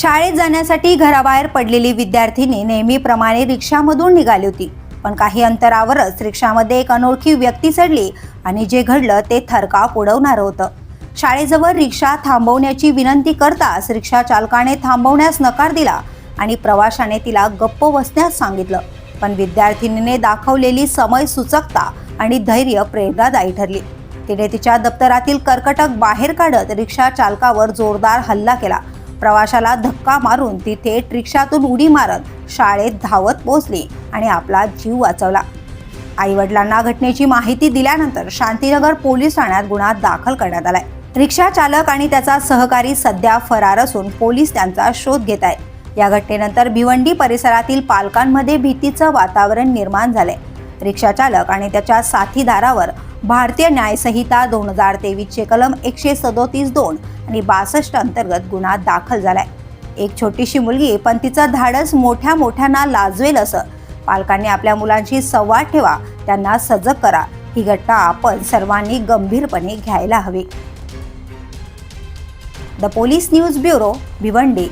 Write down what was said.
शाळेत जाण्यासाठी घराबाहेर पडलेली विद्यार्थिनी नेहमीप्रमाणे रिक्षामधून निघाली होती. पण काही अंतरावरच रिक्षामध्ये एक अनोळखी व्यक्ती चढली आणि जे घडलं ते थरकाप उडवणारं होतं. शाळेजवळ रिक्षा थांबवण्याची विनंती करताच रिक्षा चालकाने थांबवण्यास नकार दिला आणि प्रवाशाने तिला गप्प बसण्यास सांगितलं. पण विद्यार्थिनीने दाखवलेली समय सुचकता आणि धैर्य प्रेरणादायी ठरली. तिने तिच्या दप्तरातील कर्कटक बाहेर काढत रिक्षा चालकावर जोरदार हल्ला केला. प्रवाशाला धक्का मारून ती थेट रिक्षातून उडी मारत शाळेत धावत पोहोचली आणि आपला जीव वाचवला. आईवडिलांना घटनेची माहिती दिल्यानंतर शांतीनगर पोलीस ठाण्यात गुन्हा दाखल करण्यात आलाय. रिक्षा चालक आणि त्याचा सहकारी सध्या फरार असून पोलीस त्यांचा शोध घेत आहेत या घटनेनंतर भिवंडी परिसरातील पालकांमध्ये भीतीचं वातावरण निर्माण झालंय. रिक्षा चालक आणि त्याच्या साथीदारावर भारतीय न्यायसंहिता दोन हजार तेवीसचे कलम एकशे सदोतीस दोन आणि बासष्ट अंतर्गत गुन्हा दाखल झालाय. एक छोटीशी मुलगी पण तिचं धाडस मोठ्या मोठ्यांना लाजवेल असं. पालकांनी आपल्या मुलांशी संवाद ठेवा त्यांना सजग करा. ही घटना आपण सर्वांनी गंभीरपणे घ्यायला हवी. The police news bureau Bhiwandi.